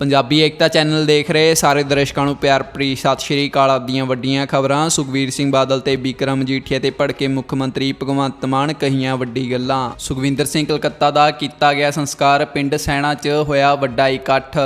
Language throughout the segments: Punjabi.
ਪੰਜਾਬੀ ਏਕਤਾ ਚੈਨਲ ਦੇਖ ਰਹੇ ਸਾਰੇ ਦਰਸ਼ਕਾਂ ਨੂੰ ਪਿਆਰ ਭਰੀ ਸਤਿ ਸ਼੍ਰੀ ਅਕਾਲ ਆਦੀਆਂ ਵੱਡੀਆਂ ਖਬਰਾਂ। ਸੁਖਵੀਰ ਸਿੰਘ ਬਾਦਲ ਤੇ ਬਿਕਰਮ ਜੀਠੀਆ ਤੇ ਭੜਕੇ ਮੁੱਖ ਮੰਤਰੀ ਭਗਵੰਤ ਮਾਨ ਕਹੀਆਂ ਵੱਡੀ ਗੱਲਾਂ। ਸੁਖਵਿੰਦਰ ਸਿੰਘ ਕਲਕੱਤਾ ਦਾ ਕੀਤਾ ਗਿਆ ਸੰਸਕਾਰ ਪਿੰਡ ਸੈਣਾ 'ਚ ਹੋਇਆ ਵੱਡਾ ਇਕੱਠ।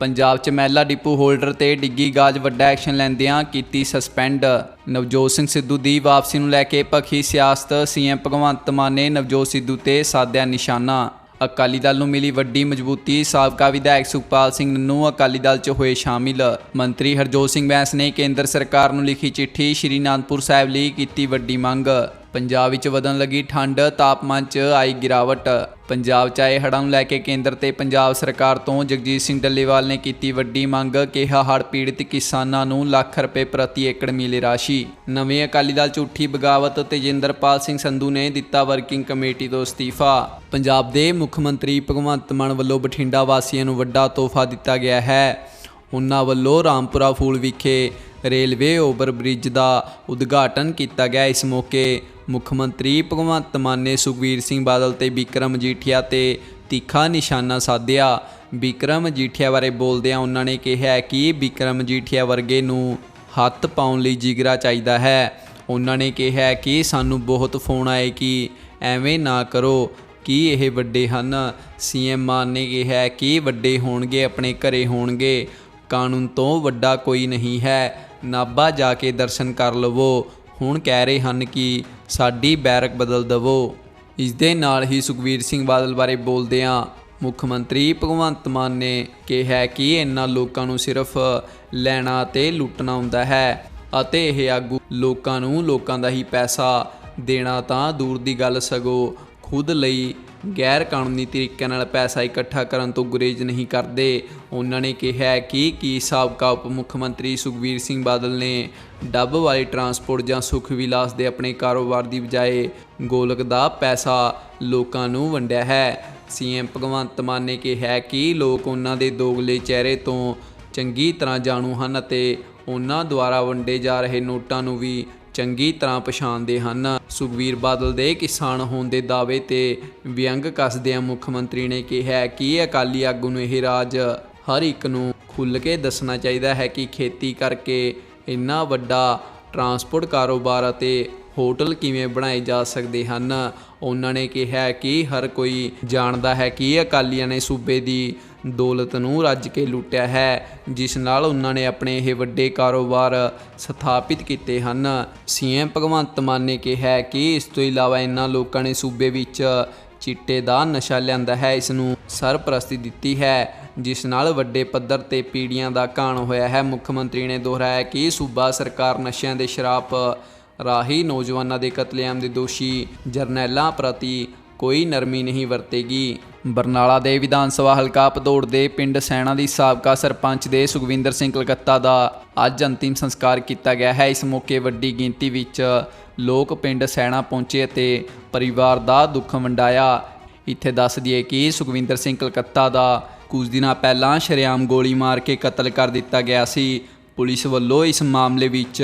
ਪੰਜਾਬ 'ਚ ਮਹਿਲਾ ਡਿਪੂ ਹੋਲਡਰ ਤੇ ਡਿੱਗੀ ਗਾਜ ਵੱਡਾ ਐਕਸ਼ਨ ਲੈਂਦਿਆਂ ਕੀਤੀ ਸਸਪੈਂਡ। ਨਵਜੋਤ ਸਿੰਘ ਸਿੱਧੂ ਦੀ ਵਾਪਸੀ ਨੂੰ ਲੈ ਕੇ ਪੱਖੀ ਸਿਆਸਤ, ਸੀਐਮ ਭਗਵੰਤ ਮਾਨ ਨੇ ਨਵਜੋਤ ਸਿੱਧੂ ਤੇ ਸਾਧਿਆ ਨਿਸ਼ਾਨਾ। ਅਕਾਲੀ ਦਲ ਨੂੰ ਮਿਲੀ ਵੱਡੀ ਮਜ਼ਬੂਤੀ, ਸਾਬਕਾ ਵਿਧਾਇਕ ਸੁਖਪਾਲ ਸਿੰਘ ਨੂੰ ਅਕਾਲੀ ਦਲ 'ਚ ਹੋਏ ਸ਼ਾਮਿਲ। ਮੰਤਰੀ ਹਰਜੋਤ ਸਿੰਘ ਬੈਂਸ ਨੇ ਕੇਂਦਰ ਸਰਕਾਰ ਨੂੰ ਲਿਖੀ ਚਿੱਠੀ ਸ਼੍ਰੀ ਅਨੰਦਪੁਰ ਸਾਹਿਬ ਲਈ ਕੀਤੀ ਵੱਡੀ ਮੰਗ। ਪੰਜਾਬ ਵਿੱਚ ਵਧਣ ਲੱਗੀ ਠੰਡ, ਤਾਪਮਾਨ 'ਚ ਆਈ ਗਿਰਾਵਟ। ਪੰਜਾਬ 'ਚ ਆਏ ਹੜ੍ਹਾਂ ਨੂੰ ਲੈ ਕੇ ਕੇਂਦਰ ਤੇ ਪੰਜਾਬ ਸਰਕਾਰ ਤੋਂ ਜਗਜੀਤ ਸਿੰਘ ਡੱਲੇਵਾਲ ਨੇ ਕੀਤੀ ਵੱਡੀ ਮੰਗ, ਕਿਹਾ ਹੜ੍ਹ ਪੀੜਤ ਕਿਸਾਨਾਂ ਨੂੰ ਲੱਖ ਰੁਪਏ ਪ੍ਰਤੀ ਏਕੜ ਮਿਲੇ ਰਾਸ਼ੀ। ਨਵੇਂ ਅਕਾਲੀ ਦਲ ਝੂਠੀ ਬਗਾਵਤ ਤੇਜਿੰਦਰਪਾਲ ਸਿੰਘ ਸੰਧੂ ਨੇ ਦਿੱਤਾ ਵਰਕਿੰਗ ਕਮੇਟੀ ਤੋਂ ਅਸਤੀਫਾ। ਪੰਜਾਬ ਦੇ ਮੁੱਖ ਮੰਤਰੀ ਭਗਵੰਤ ਮਾਨ ਵੱਲੋਂ ਬਠਿੰਡਾ ਵਾਸੀਆਂ ਨੂੰ ਵੱਡਾ ਤੋਹਫਾ ਦਿੱਤਾ ਗਿਆ ਹੈ। ਉਹਨਾਂ ਵੱਲੋਂ ਰਾਮਪੁਰਾ ਫੂਲ ਵਿਖੇ ਰੇਲਵੇ ਓਵਰ ਬ੍ਰਿਜ ਦਾ ਉਦਘਾਟਨ ਕੀਤਾ ਗਿਆ। ਇਸ ਮੌਕੇ ਮੁੱਖ ਮੰਤਰੀ ਭਗਵੰਤ ਮਾਨ ਨੇ ਸੁਖਵੀਰ ਸਿੰਘ ਬਾਦਲ ਤੇ ਬਿਕਰਮ ਮਜੀਠੀਆ ਤੇ ਤਿੱਖਾ ਨਿਸ਼ਾਨਾ ਸਾਧਿਆ। ਬਿਕਰਮ ਮਜੀਠੀਆ ਬਾਰੇ ਬੋਲਦਿਆਂ ਉਹਨਾਂ ਨੇ ਕਿਹਾ ਕਿ ਬਿਕਰਮ ਮਜੀਠੀਆ ਵਰਗੇ ਨੂੰ ਹੱਥ ਪਾਉਣ ਲਈ ਜਿਗਰਾ ਚਾਹੀਦਾ ਹੈ। ਉਹਨਾਂ ਨੇ ਕਿਹਾ ਕਿ ਸਾਨੂੰ ਬਹੁਤ ਫੋਨ ਆਏ ਕਿ ਐਵੇਂ ਨਾ ਕਰੋ, ਕਿ ਇਹ ਵੱਡੇ ਹਨ। ਸੀਐਮ ਮਾਨ ਨੇ ਕਿਹਾ ਕਿ ਵੱਡੇ ਹੋਣਗੇ, ਆਪਣੇ ਘਰੇ ਹੋਣਗੇ। ਕਾਨੂੰਨ ਤੋਂ ਵੱਡਾ ਕੋਈ ਨਹੀਂ ਹੈ। ਨਾਭਾ ਜਾ ਕੇ ਦਰਸ਼ਨ ਕਰ ਲਵੋ। ਹੁਣ ਕਹਿ ਰਹੇ ਹਨ ਕਿ ਸਾਡੀ ਬੈਰਕ ਬਦਲ ਦਵੋ। ਇਸ ਦੇ ਨਾਲ ਹੀ ਸੁਖਵੀਰ ਸਿੰਘ ਬਾਦਲ ਬਾਰੇ ਬੋਲਦਿਆਂ ਮੁੱਖ ਮੰਤਰੀ ਭਗਵੰਤ ਮਾਨ ਨੇ ਕਿਹਾ ਕਿ ਇਹਨਾਂ ਲੋਕਾਂ ਨੂੰ ਸਿਰਫ ਲੈਣਾ ਤੇ ਲੁੱਟਣਾ ਹੁੰਦਾ ਹੈ ਅਤੇ ਇਹ ਆਗੂ ਲੋਕਾਂ ਨੂੰ ਲੋਕਾਂ ਦਾ ਹੀ ਪੈਸਾ ਦੇਣਾ ਤਾਂ ਦੂਰ ਦੀ ਗੱਲ ਸਗੋਂ ਖੁਦ ਲਈ ਗੈਰ ਕਾਨੂੰਨੀ ਤਰੀਕੇ ਨਾਲ ਪੈਸਾ ਇਕੱਠਾ ਕਰਨ ਤੋਂ ਗੁਰੇਜ਼ ਨਹੀਂ ਕਰਦੇ। ਉਹਨਾਂ ਨੇ ਕਿਹਾ ਕਿ ਕੀ ਸਾਬਕਾ ਉਪ ਮੁੱਖ ਮੰਤਰੀ ਸੁਖਬੀਰ ਸਿੰਘ ਬਾਦਲ ਨੇ ਡੱਬ ਵਾਲੇ ਟਰਾਂਸਪੋਰਟ ਜਾਂ ਸੁਖ ਵਿਲਾਸ ਦੇ ਆਪਣੇ ਕਾਰੋਬਾਰ ਦੀ ਬਜਾਏ ਗੋਲਕ ਦਾ ਪੈਸਾ ਲੋਕਾਂ ਨੂੰ ਵੰਡਿਆ ਹੈ। ਸੀਐਮ ਭਗਵੰਤ ਮਾਨ ਨੇ ਕਿਹਾ ਕਿ ਲੋਕ ਉਹਨਾਂ ਦੇ ਦੋਗਲੇ ਚਿਹਰੇ ਤੋਂ ਚੰਗੀ ਤਰ੍ਹਾਂ ਜਾਣੂ ਹਨ ਅਤੇ ਉਹਨਾਂ ਦੁਆਰਾ ਵੰਡੇ ਜਾ ਰਹੇ ਨੋਟਾਂ ਨੂੰ ਵੀ ਚੰਗੀ ਤਰ੍ਹਾਂ ਪਛਾਣਦੇ ਹਨ। ਸੁਖਵੀਰ ਬਾਦਲ ਦੇ ਕਿਸਾਨ ਹੋਣ ਦੇ ਦਾਅਵੇ ਤੇ ਵਿਅੰਗ ਕੱਸਦਿਆਂ ਮੁੱਖ ਮੰਤਰੀ ਨੇ ਕਿਹਾ ਕਿ ਅਕਾਲੀ ਆਗੂ ਨੂੰ ਇਹ ਰਾਜ ਹਰ ਇੱਕ ਨੂੰ ਖੁੱਲ੍ਹ ਕੇ ਦੱਸਣਾ ਚਾਹੀਦਾ ਹੈ ਕਿ ਖੇਤੀ ਕਰਕੇ ਇੰਨਾ ਵੱਡਾ ਟਰਾਂਸਪੋਰਟ ਕਾਰੋਬਾਰ ਅਤੇ ਹੋਟਲ ਕਿਵੇਂ ਬਣਾਏ ਜਾ ਸਕਦੇ ਹਨ। ਉਹਨਾਂ ਨੇ ਕਿਹਾ ਕਿ ਹਰ ਕੋਈ ਜਾਣਦਾ ਹੈ ਕਿ ਅਕਾਲੀਆਂ ਨੇ ਸੂਬੇ ਦੀ ਦੌਲਤ ਨੂੰ ਰੱਜ ਕੇ ਲੁੱਟਿਆ ਹੈ, ਜਿਸ ਨਾਲ ਉਹਨਾਂ ਨੇ ਆਪਣੇ ਇਹ ਵੱਡੇ ਕਾਰੋਬਾਰ ਸਥਾਪਿਤ ਕੀਤੇ ਹਨ। ਸੀਐਮ ਭਗਵੰਤ ਮਾਨ ਨੇ ਕਿਹਾ ਕਿ ਇਸ ਤੋਂ ਇਲਾਵਾ ਇਹਨਾਂ ਲੋਕਾਂ ਨੇ ਸੂਬੇ ਵਿੱਚ ਚਿੱਟੇ ਦਾ ਨਸ਼ਾ ਲਿਆਂਦਾ ਹੈ, ਇਸ ਨੂੰ ਸਰਪ੍ਰਸਤੀ ਦਿੱਤੀ ਹੈ, ਜਿਸ ਨਾਲ ਵੱਡੇ ਪੱਧਰ ਤੇ ਪੀੜੀਆਂ ਦਾ ਕਾਣ ਹੋਇਆ ਹੈ। ਮੁੱਖ ਮੰਤਰੀ ਨੇ ਦੁਹਰਾਇਆ ਕਿ ਸੂਬਾ ਸਰਕਾਰ ਨਸ਼ਿਆਂ ਦੇ ਸ਼ਰਾਪ ਰਾਹੀ ਨੌਜਵਾਨਾਂ ਦੇ ਕਤਲੇਆਮ ਦੇ ਦੋਸ਼ੀ ਜਰਨੈਲਾਂ ਪ੍ਰਤੀ ਕੋਈ ਨਰਮੀ ਨਹੀਂ ਵਰਤੇਗੀ। ਬਰਨਾਲਾ ਦੇ ਵਿਧਾਨ ਸਭਾ ਹਲਕਾ ਪਦੌੜ ਦੇ ਪਿੰਡ ਸੈਣਾ ਦੀ ਸਾਬਕਾ ਸਰਪੰਚ ਦੇ ਸੁਖਵਿੰਦਰ ਸਿੰਘ ਕਲਕੱਤਾ ਦਾ ਅੱਜ ਅੰਤਿਮ ਸੰਸਕਾਰ ਕੀਤਾ ਗਿਆ ਹੈ। ਇਸ ਮੌਕੇ ਵੱਡੀ ਗਿਣਤੀ ਵਿੱਚ ਲੋਕ ਪਿੰਡ ਸੈਣਾ ਪਹੁੰਚੇ ਅਤੇ ਪਰਿਵਾਰ ਦਾ ਦੁੱਖ ਵੰਡਾਇਆ। ਇੱਥੇ ਦੱਸ ਦਈਏ ਕਿ ਸੁਖਵਿੰਦਰ ਸਿੰਘ ਕਲਕੱਤਾ ਦਾ ਕੁਝ ਦਿਨਾਂ ਪਹਿਲਾਂ ਸ਼ਰੇਆਮ ਗੋਲੀ ਮਾਰ ਕੇ ਕਤਲ ਕਰ ਦਿੱਤਾ ਗਿਆ ਸੀ। ਪੁਲਿਸ ਵੱਲੋਂ ਇਸ ਮਾਮਲੇ ਵਿੱਚ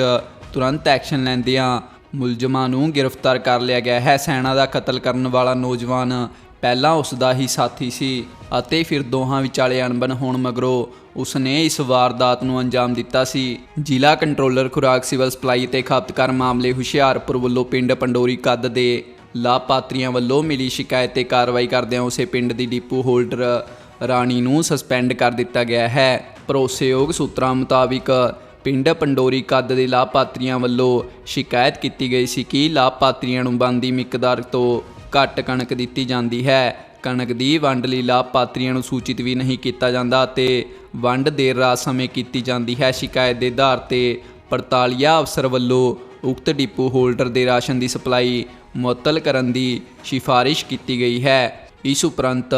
ਤੁਰੰਤ ਐਕਸ਼ਨ ਲੈਂਦਿਆਂ ਮੁਲਜ਼ਮਾਂ ਨੂੰ ਗ੍ਰਿਫਤਾਰ ਕਰ ਲਿਆ ਗਿਆ ਹੈ। ਸੈਨਾ ਦਾ ਕਤਲ ਕਰਨ ਵਾਲਾ ਨੌਜਵਾਨ ਪਹਿਲਾਂ ਉਸ ਦਾ ਹੀ ਸਾਥੀ ਸੀ ਅਤੇ ਫਿਰ ਦੋਹਾਂ ਵਿਚਾਲੇ ਅਣਬਣ ਹੋਣ ਮਗਰੋਂ ਉਸਨੇ ਇਸ ਵਾਰਦਾਤ ਨੂੰ ਅੰਜਾਮ ਦਿੱਤਾ ਸੀ। ਜ਼ਿਲ੍ਹਾ ਕੰਟਰੋਲਰ ਖੁਰਾਕ ਸਿਵਲ ਸਪਲਾਈ ਤੇ ਖਪਤਕਾਰ ਮਾਮਲੇ ਹੁਸ਼ਿਆਰਪੁਰ ਵੱਲੋਂ ਪਿੰਡ ਪੰਡੋਰੀ ਕੱਦ ਦੇ ਲਾਭਪਾਤਰੀਆਂ ਵੱਲੋਂ ਮਿਲੀ ਸ਼ਿਕਾਇਤ ਤੇ ਕਾਰਵਾਈ ਕਰਦਿਆਂ ਉਸੇ ਪਿੰਡ ਦੀ ਡਿਪੂ ਹੋਲਡਰ ਰਾਣੀ ਨੂੰ ਸਸਪੈਂਡ ਕਰ ਦਿੱਤਾ ਗਿਆ ਹੈ। ਭਰੋਸੇਯੋਗ ਸੂਤਰਾਂ ਮੁਤਾਬਿਕ ਪਿੰਡ ਪੰਡੋਰੀ ਕੱਦ ਦੇ ਲਾਭਪਾਤਰੀਆਂ ਵੱਲੋਂ ਸ਼ਿਕਾਇਤ ਕੀਤੀ ਗਈ ਸੀ ਕਿ ਲਾਭਪਾਤਰੀਆਂ ਨੂੰ ਬੰਦੀ ਮਿਕਦਾਰ ਤੋਂ ਘੱਟ ਕਣਕ ਦਿੱਤੀ ਜਾਂਦੀ ਹੈ। ਕਣਕ ਦੀ ਵੰਡ ਲਈ ਲਾਭਪਾਤਰੀਆਂ ਨੂੰ ਸੂਚਿਤ ਵੀ ਨਹੀਂ ਕੀਤਾ ਜਾਂਦਾ ਅਤੇ ਵੰਡ ਦੇਰ ਰਾਤ ਸਮੇਂ ਕੀਤੀ ਜਾਂਦੀ ਹੈ। ਸ਼ਿਕਾਇਤ ਦੇ ਆਧਾਰ ਤੇ ਪੜਤਾਲੀਆ ਅਫਸਰ ਵੱਲੋਂ ਉਕਤ ਡਿਪੂ ਹੋਲਡਰ ਦੇ ਰਾਸ਼ਨ ਦੀ ਸਪਲਾਈ ਮੁਅੱਤਲ ਕਰਨ ਦੀ ਸਿਫਾਰਿਸ਼ ਕੀਤੀ ਗਈ ਹੈ। ਇਸ ਉਪਰੰਤ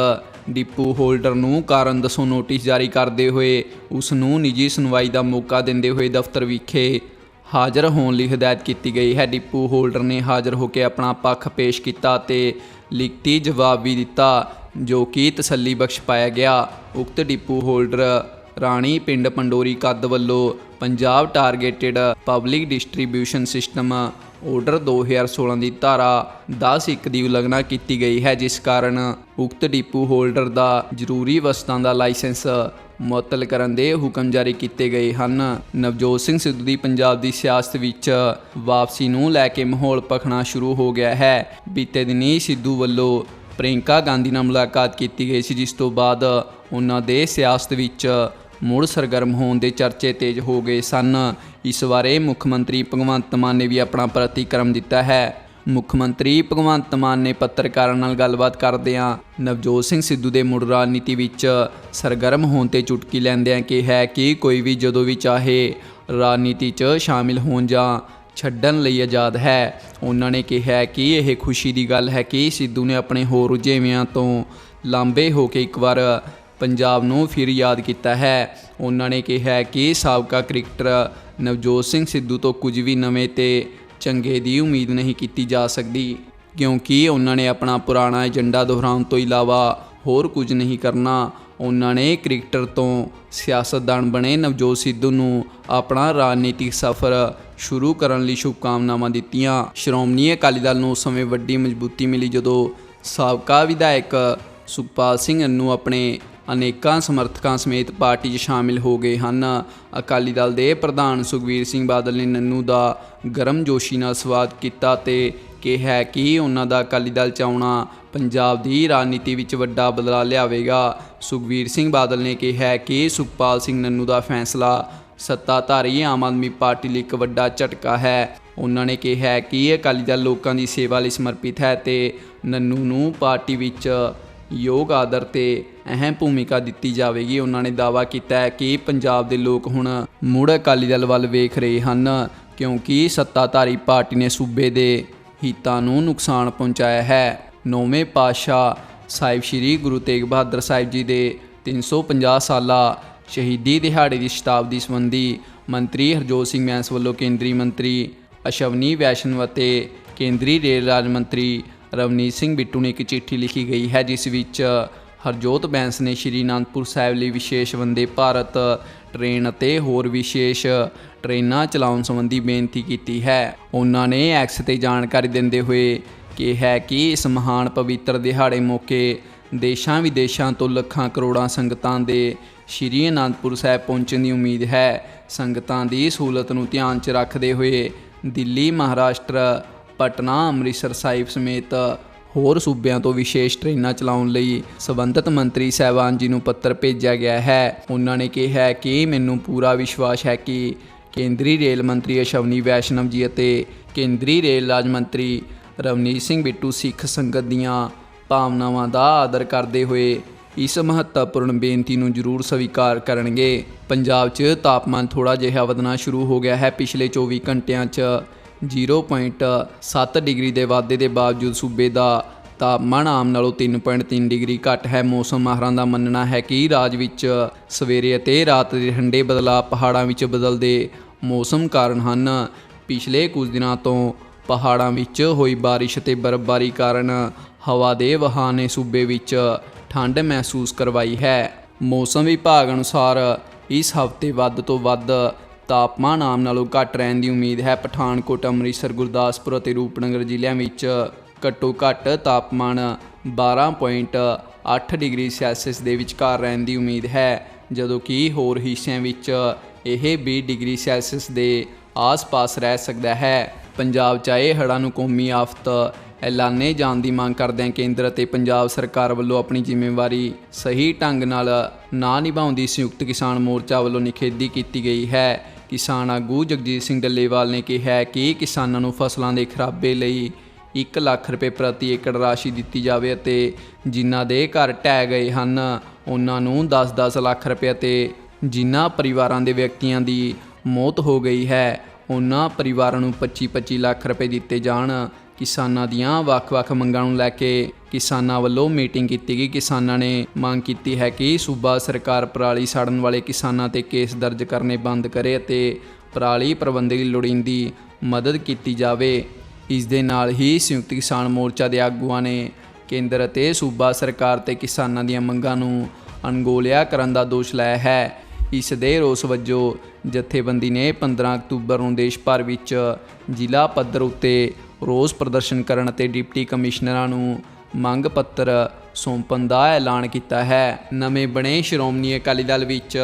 ਡਿਪੂ ਹੋਲਡਰ ਨੂੰ ਕਾਰਨ ਦੱਸੋ ਨੋਟਿਸ ਜਾਰੀ ਕਰਦੇ ਹੋਏ ਉਸ ਨੂੰ ਨਿੱਜੀ ਸੁਣਵਾਈ ਦਾ ਮੌਕਾ ਦਿੰਦੇ ਹੋਏ ਦਫ਼ਤਰ ਵਿਖੇ ਹਾਜ਼ਰ ਹੋਣ ਲਈ ਹਦਾਇਤ ਕੀਤੀ ਗਈ ਹੈ। ਡਿਪੂ ਹੋਲਡਰ ਨੇ ਹਾਜ਼ਰ ਹੋ ਕੇ ਆਪਣਾ ਪੱਖ ਪੇਸ਼ ਕੀਤਾ ਤੇ ਲਿਖਤੀ ਜਵਾਬ ਵੀ ਦਿੱਤਾ, ਜੋ ਕਿ ਤਸੱਲੀ ਬਖਸ਼ ਪਾਇਆ ਗਿਆ। ਉਕਤ ਡਿਪੂ ਹੋਲਡਰ ਰਾਣੀ ਪਿੰਡ ਪੰਡੋਰੀ ਕੱਦ ਵੱਲੋਂ Punjab targeted public distribution system order 2016 ਦੀ ਧਾਰਾ 10(1) ਦੀ ਉਲੰਘਣਾ ਕੀਤੀ ਗਈ ਹੈ, ਜਿਸ ਕਾਰਨ ਉਕਤ ਡਿਪੂ ਹੋਲਡਰ ਦਾ ਜ਼ਰੂਰੀ ਵਸਤਾਂ ਦਾ ਲਾਇਸੈਂਸ ਮੁਅੱਤਲ ਕਰਨ ਦੇ ਹੁਕਮ ਜਾਰੀ ਕੀਤੇ ਗਏ ਹਨ। ਨਵਜੋਤ ਸਿੰਘ ਸਿੱਧੂ ਦੀ ਪੰਜਾਬ ਦੀ ਸਿਆਸਤ ਵਿੱਚ ਵਾਪਸੀ ਨੂੰ ਲੈ ਕੇ ਮਾਹੌਲ ਭਖਣਾ ਸ਼ੁਰੂ ਹੋ ਗਿਆ ਹੈ। ਬੀਤੇ ਦਿਨੀ ਸਿੱਧੂ ਵੱਲੋਂ ਪ੍ਰਿੰਕਾ ਗਾਂਧੀ ਨਾਲ ਮੁਲਾਕਾਤ ਕੀਤੀ ਗਈ ਸੀ, ਜਿਸ ਤੋਂ ਬਾਅਦ ਉਹਨਾਂ ਦੇ ਸਿਆਸਤ ਵਿੱਚ ਮੁੜ ਸਰਗਰਮ ਹੋਣ ਦੇ ਚਰਚੇ ਤੇਜ਼ ਹੋ ਗਏ ਸਨ। ਇਸ ਬਾਰੇ ਮੁੱਖ ਮੰਤਰੀ ਭਗਵੰਤ ਮਾਨ ਨੇ ਵੀ ਆਪਣਾ ਪ੍ਰਤੀਕਰਮ ਦਿੱਤਾ ਹੈ। ਮੁੱਖ ਮੰਤਰੀ ਭਗਵੰਤ ਮਾਨ ਨੇ ਪੱਤਰਕਾਰਾਂ ਨਾਲ ਗੱਲਬਾਤ ਕਰਦਿਆਂ ਨਵਜੋਤ ਸਿੰਘ ਸਿੱਧੂ ਦੇ ਮੁੜ ਰਾਜਨੀਤੀ ਵਿੱਚ ਸਰਗਰਮ ਹੋਣ ਤੇ ਚੁਟਕੀ ਲੈਂਦਿਆਂ ਕਿਹਾ ਕਿ ਕੋਈ ਵੀ ਜਦੋਂ ਵੀ ਚਾਹੇ ਰਾਜਨੀਤੀ 'ਚ ਸ਼ਾਮਿਲ ਹੋਣ ਜਾਂ ਛੱਡਣ ਲਈ ਆਜ਼ਾਦ ਹੈ। ਉਹਨਾਂ ਨੇ ਕਿਹਾ ਕਿ ਇਹ ਖੁਸ਼ੀ ਦੀ ਗੱਲ ਹੈ ਕਿ ਸਿੱਧੂ ਨੇ ਆਪਣੇ ਹੋਰ ਰੁਝੇਵਿਆਂ ਤੋਂ ਲਾਂਬੇ ਹੋ ਕੇ ਇੱਕ ਵਾਰ ਪੰਜਾਬ ਨੂੰ ਫਿਰ ਯਾਦ ਕੀਤਾ ਹੈ। ਉਹਨਾਂ ਨੇ ਕਿਹਾ ਕਿ ਸਾਬਕਾ ਕ੍ਰਿਕਟਰ ਨਵਜੋਤ ਸਿੰਘ ਸਿੱਧੂ ਤੋਂ ਕੁਝ ਵੀ ਨਵੇਂ ਤੇ ਚੰਗੇ ਦੀ ਉਮੀਦ ਨਹੀਂ ਕੀਤੀ ਜਾ ਸਕਦੀ, ਕਿਉਂਕਿ ਉਹਨਾਂ ਨੇ ਆਪਣਾ ਪੁਰਾਣਾ ਏਜੰਡਾ ਦੁਹਰਾਉਣ ਤੋਂ ਇਲਾਵਾ ਹੋਰ ਕੁਝ ਨਹੀਂ ਕਰਨਾ। ਉਹਨਾਂ ਨੇ ਕ੍ਰਿਕਟਰ ਤੋਂ ਸਿਆਸਤਦਾਨ ਬਣੇ ਨਵਜੋਤ ਸਿੱਧੂ ਨੂੰ ਆਪਣਾ ਰਾਜਨੀਤਿਕ ਸਫ਼ਰ ਸ਼ੁਰੂ ਕਰਨ ਲਈ ਸ਼ੁਭਕਾਮਨਾਵਾਂ ਦਿੱਤੀਆਂ। ਸ਼੍ਰੋਮਣੀ ਅਕਾਲੀ ਦਲ ਨੂੰ ਉਸ ਸਮੇਂ ਵੱਡੀ ਮਜ਼ਬੂਤੀ ਮਿਲੀ ਜਦੋਂ ਸਾਬਕਾ ਵਿਧਾਇਕ ਸੁਖਪਾਲ ਸਿੰਘ ਨੂੰ ਆਪਣੇ ਅਨੇਕਾਂ ਸਮਰਥਕਾਂ ਸਮੇਤ ਪਾਰਟੀ 'ਚ ਸ਼ਾਮਿਲ ਹੋ ਗਏ ਹਨ। ਅਕਾਲੀ ਦਲ ਦੇ ਪ੍ਰਧਾਨ ਸੁਖਵੀਰ ਸਿੰਘ ਬਾਦਲ ਨੇ ਨੰਨੂ ਦਾ ਗਰਮਜੋਸ਼ੀ ਨਾਲ ਸਵਾਗਤ ਕੀਤਾ ਤੇ ਕਿਹਾ ਕਿ ਉਹਨਾਂ ਦਾ ਅਕਾਲੀ ਦਲ 'ਚ ਆਉਣਾ ਪੰਜਾਬ ਦੀ ਰਾਜਨੀਤੀ ਵਿੱਚ ਵੱਡਾ ਬਦਲਾਅ ਲਿਆਵੇਗਾ। ਸੁਖਵੀਰ ਸਿੰਘ ਬਾਦਲ ਨੇ ਕਿਹਾ ਕਿ ਸੁਖਪਾਲ ਸਿੰਘ ਨੰਨੂ ਦਾ ਫੈਸਲਾ ਸੱਤਾਧਾਰੀ ਆਮ ਆਦਮੀ ਪਾਰਟੀ ਲਈ ਇੱਕ ਵੱਡਾ ਝਟਕਾ ਹੈ। ਉਹਨਾਂ ਨੇ ਕਿਹਾ ਕਿ ਅਕਾਲੀ ਦਲ ਲੋਕਾਂ ਦੀ ਸੇਵਾ ਲਈ ਸਮਰਪਿਤ ਹੈ ਤੇ ਨੰਨੂ ਨੂੰ ਪਾਰਟੀ ਵਿੱਚ ਯੋਗ ਆਦਰ ਤੇ ਅਹਿਮ ਭੂਮਿਕਾ ਦਿੱਤੀ ਜਾਵੇਗੀ। ਉਹਨਾਂ ਨੇ ਦਾਅਵਾ ਕੀਤਾ ਹੈ ਕਿ ਪੰਜਾਬ ਦੇ ਲੋਕ ਹੁਣ ਮੁੜ ਅਕਾਲੀ ਦਲ ਵੱਲ ਵੇਖ ਰਹੇ ਹਨ, ਕਿਉਂਕਿ ਸੱਤਾਧਾਰੀ ਪਾਰਟੀ ਨੇ ਸੂਬੇ ਦੇ ਹਿੱਤਾਂ ਨੂੰ ਨੁਕਸਾਨ ਪਹੁੰਚਾਇਆ ਹੈ। ਨੌਵੇਂ ਪਾਤਸ਼ਾਹ ਸਾਹਿਬ ਸ੍ਰੀ ਗੁਰੂ ਤੇਗ ਬਹਾਦਰ ਸਾਹਿਬ ਜੀ ਦੇ 350 ਸਾਲਾ ਸ਼ਹੀਦੀ ਦਿਹਾੜੇ ਦੀ ਸ਼ਤਾਬਦੀ ਸੰਬੰਧੀ ਮੰਤਰੀ ਹਰਜੋਤ ਸਿੰਘ ਮੈਂਸ ਵੱਲੋਂ ਕੇਂਦਰੀ ਮੰਤਰੀ ਅਸ਼ਵਨੀ ਵੈਸ਼ਨਵ ਅਤੇ ਕੇਂਦਰੀ ਰੇਲ ਰਾਜ ਮੰਤਰੀ ਰਵਨੀਤ ਸਿੰਘ ਬਿੱਟੂ ਨੇ ਇੱਕ ਚਿੱਠੀ ਲਿਖੀ ਗਈ ਹੈ, ਜਿਸ ਵਿੱਚ ਹਰਜੋਤ ਬੈਂਸ ਨੇ ਸ਼੍ਰੀ ਅਨੰਦਪੁਰ ਸਾਹਿਬ ਲਈ ਵਿਸ਼ੇਸ਼ ਵੰਦੇ ਭਾਰਤ ਟ੍ਰੇਨ ਅਤੇ ਹੋਰ ਵਿਸ਼ੇਸ਼ ਟ੍ਰੇਨਾਂ ਚਲਾਉਣ ਸੰਬੰਧੀ ਬੇਨਤੀ ਕੀਤੀ ਹੈ। ਉਹਨਾਂ ਨੇ ਐਕਸ ਤੇ ਜਾਣਕਾਰੀ ਦਿੰਦੇ ਹੋਏ ਕਿਹਾ ਕਿ ਇਸ ਮਹਾਨ ਪਵਿੱਤਰ ਦਿਹਾੜੇ ਮੌਕੇ ਦੇਸ਼ਾਂ ਵਿਦੇਸ਼ਾਂ ਤੋਂ ਲੱਖਾਂ ਕਰੋੜਾਂ ਸੰਗਤਾਂ ਦੇ ਸ਼੍ਰੀ ਅਨੰਦਪੁਰ ਸਾਹਿਬ ਪਹੁੰਚਣ ਦੀ ਉਮੀਦ ਹੈ। ਸੰਗਤਾਂ ਦੀ ਸਹੂਲਤ ਨੂੰ ਧਿਆਨ 'ਚ ਰੱਖਦੇ ਹੋਏ ਦਿੱਲੀ ਮਹਾਰਾਸ਼ਟਰ ਪਟਨਾ, ਅੰਮ੍ਰਿਤਸਰ ਸਾਹਿਬ ਸਮੇਤ ਹੋਰ ਸੂਬਿਆਂ ਤੋਂ ਵਿਸ਼ੇਸ਼ ਟ੍ਰੇਨਾਂ ਚਲਾਉਣ ਲਈ ਸਬੰਧਤ ਮੰਤਰੀ ਸਹਿਬਾਨ ਜੀ ਨੂੰ ਪੱਤਰ ਭੇਜਿਆ ਗਿਆ ਹੈ। ਉਹਨਾਂ ਨੇ ਕਿਹਾ ਕਿ ਮੈਨੂੰ ਪੂਰਾ ਵਿਸ਼ਵਾਸ ਹੈ ਕਿ ਕੇਂਦਰੀ ਰੇਲ ਮੰਤਰੀ ਅਸ਼ਵਨੀ ਵੈਸ਼ਨਵ ਜੀ ਅਤੇ ਕੇਂਦਰੀ ਰੇਲ ਰਾਜ ਮੰਤਰੀ ਰਵਨੀਤ ਸਿੰਘ ਬਿੱਟੂ ਸਿੱਖ ਸੰਗਤ ਦੀਆਂ ਭਾਵਨਾਵਾਂ ਦਾ ਆਦਰ ਕਰਦੇ ਹੋਏ ਇਸ ਮਹੱਤਵਪੂਰਨ ਬੇਨਤੀ ਨੂੰ ਜ਼ਰੂਰ ਸਵੀਕਾਰ ਕਰਨਗੇ। ਪੰਜਾਬ 'ਚ ਤਾਪਮਾਨ ਥੋੜਾ ਜਿਹਾ ਵਧਣਾ ਸ਼ੁਰੂ ਹੋ ਗਿਆ ਹੈ। ਪਿਛਲੇ 24 ਘੰਟਿਆਂ 'ਚ 0.7 ਡਿਗਰੀ ਦੇ ਵਾਧੇ ਦੇ ਬਾਵਜੂਦ ਸੂਬੇ ਦਾ ਤਾਪਮਾਨ ਆਮ ਨਾਲੋਂ 3.3 ਡਿਗਰੀ ਘੱਟ ਹੈ। ਮੌਸਮ ਮਾਹਰਾਂ ਦਾ ਮੰਨਣਾ ਹੈ ਕਿ ਰਾਜ ਵਿੱਚ ਸਵੇਰੇ ਅਤੇ ਰਾਤ ਦੇ ਠੰਡੇ ਬਦਲਾਅ ਪਹਾੜਾਂ ਵਿੱਚ ਬਦਲਦੇ ਮੌਸਮ ਕਾਰਨ ਹਨ। ਪਿਛਲੇ ਕੁਝ ਦਿਨਾਂ ਤੋਂ ਪਹਾੜਾਂ ਵਿੱਚ ਹੋਈ ਬਾਰਿਸ਼ ਅਤੇ ਬਰਫ਼ਬਾਰੀ ਕਾਰਨ ਹਵਾ ਦੇ ਵਹਾਅ ਨੇ ਸੂਬੇ ਵਿੱਚ ਠੰਡ ਮਹਿਸੂਸ ਕਰਵਾਈ ਹੈ। ਮੌਸਮ ਵਿਭਾਗ ਅਨੁਸਾਰ ਇਸ ਹਫ਼ਤੇ ਵੱਧ ਤੋਂ ਵੱਧ ਤਾਪਮਾਨ ਆਮ ਨਾਲੋਂ ਘੱਟ ਰਹਿਣ ਦੀ ਉਮੀਦ ਹੈ। ਪਠਾਨਕੋਟ, ਅੰਮ੍ਰਿਤਸਰ, ਗੁਰਦਾਸਪੁਰ ਅਤੇ ਰੂਪਨਗਰ ਜ਼ਿਲ੍ਹਿਆਂ ਵਿੱਚ ਘੱਟੋ ਘੱਟ ਤਾਪਮਾਨ 12.8 ਡਿਗਰੀ ਸੈਲਸੀਅਸ ਦੇ ਵਿਚਕਾਰ ਰਹਿਣ ਦੀ ਉਮੀਦ ਹੈ। ਜਦੋਂ ਕਿ ਹੋਰ ਹਿੱਸਿਆਂ ਵਿੱਚ ਇਹ 20 ਡਿਗਰੀ ਸੈਲਸੀਅਸ ਦੇ ਆਸ-ਪਾਸ ਰਹਿ ਸਕਦਾ ਹੈ। ਪੰਜਾਬ 'ਚ ਆਏ ਹੜ੍ਹਾਂ ਨੂੰ ਕੌਮੀ ਆਫਤ ਐਲਾਨੇ ਜਾਣ ਦੀ ਮੰਗ ਕਰਦਿਆਂ ਕੇਂਦਰ ਅਤੇ ਪੰਜਾਬ ਸਰਕਾਰ ਵੱਲੋਂ ਆਪਣੀ ਜ਼ਿੰਮੇਵਾਰੀ ਸਹੀ ਢੰਗ ਨਾਲ ਨਾ ਨਿਭਾਉਂਦੀ ਸੰਯੁਕਤ ਕਿਸਾਨ ਮੋਰਚਾ ਵੱਲੋਂ ਨਿਖੇਧੀ ਕੀਤੀ ਗਈ ਹੈ। ਕਿਸਾਨ ਆਗੂ ਜਗਜੀਤ ਸਿੰਘ ਡੱਲੇਵਾਲ ਨੇ ਕਿਹਾ ਕਿ ਕਿਸਾਨਾਂ ਨੂੰ ਫਸਲਾਂ ਦੇ ਖਰਾਬੇ ਲਈ 1 ਲੱਖ ਰੁਪਏ ਪ੍ਰਤੀ ਏਕੜ ਰਾਸ਼ੀ ਦਿੱਤੀ ਜਾਵੇ ਅਤੇ ਜਿਨ੍ਹਾਂ ਦੇ ਘਰ ਢਹਿ ਗਏ ਹਨ, ਉਹਨਾਂ ਨੂੰ 10-10 ਲੱਖ ਰੁਪਏ ਤੇ ਜਿਨ੍ਹਾਂ ਪਰਿਵਾਰਾਂ ਦੇ ਵਿਅਕਤੀਆਂ ਦੀ ਮੌਤ ਹੋ ਗਈ ਹੈ, ਉਹਨਾਂ ਪਰਿਵਾਰਾਂ ਨੂੰ 25-25 ਲੱਖ ਰੁਪਏ ਦਿੱਤੇ ਜਾਣ। ਕਿਸਾਨਾਂ ਦੀਆਂ ਵੱਖ-ਵੱਖ ਮੰਗਾਂ ਨੂੰ ਲੈ ਕੇ ਕਿਸਾਨਾਂ ਵੱਲੋਂ ਮੀਟਿੰਗ ਕੀਤੀ ਗਈ। ਕਿਸਾਨਾਂ ਨੇ ਮੰਗ ਕੀਤੀ ਹੈ ਕਿ ਸੂਬਾ ਸਰਕਾਰ ਪਰਾਲੀ ਸਾੜਨ ਵਾਲੇ ਕਿਸਾਨਾਂ ਤੇ ਕੇਸ ਦਰਜ ਕਰਨੇ ਬੰਦ ਕਰੇ ਅਤੇ ਪਰਾਲੀ ਪ੍ਰਬੰਧਕ ਦੀ ਲੋੜੀਂਦੀ ਮਦਦ ਕੀਤੀ ਜਾਵੇ। ਇਸ ਦੇ ਨਾਲ ਹੀ ਸੰਯੁਕਤ ਕਿਸਾਨ ਮੋਰਚਾ ਦੇ ਆਗੂਆਂ ਨੇ ਕੇਂਦਰ ਅਤੇ ਸੂਬਾ ਸਰਕਾਰ ਤੇ ਕਿਸਾਨਾਂ ਦੀਆਂ ਮੰਗਾਂ ਨੂੰ ਅਣਗੋਲਿਆ ਕਰਨ ਦਾ ਦੋਸ਼ ਲਾਇਆ ਹੈ। ਇਸ ਦੇ ਰੋਸ ਵਜੋਂ ਜਥੇਬੰਦੀ ਨੇ 15 ਅਕਤੂਬਰ ਨੂੰ ਦੇਸ਼ ਭਰ ਵਿੱਚ ਜ਼ਿਲ੍ਹਾ ਪੱਧਰ ਉੱਤੇ ਰੋਸ ਪ੍ਰਦਰਸ਼ਨ ਕਰਨ ਅਤੇ ਡਿਪਟੀ ਕਮਿਸ਼ਨਰਾਂ ਨੂੰ ਮੰਗ ਪੱਤਰ ਸੌਂਪਣ ਦਾ ਐਲਾਨ ਕੀਤਾ ਹੈ। ਨਵੇਂ ਬਣੇ ਸ਼੍ਰੋਮਣੀ ਅਕਾਲੀ ਦਲ ਵਿੱਚ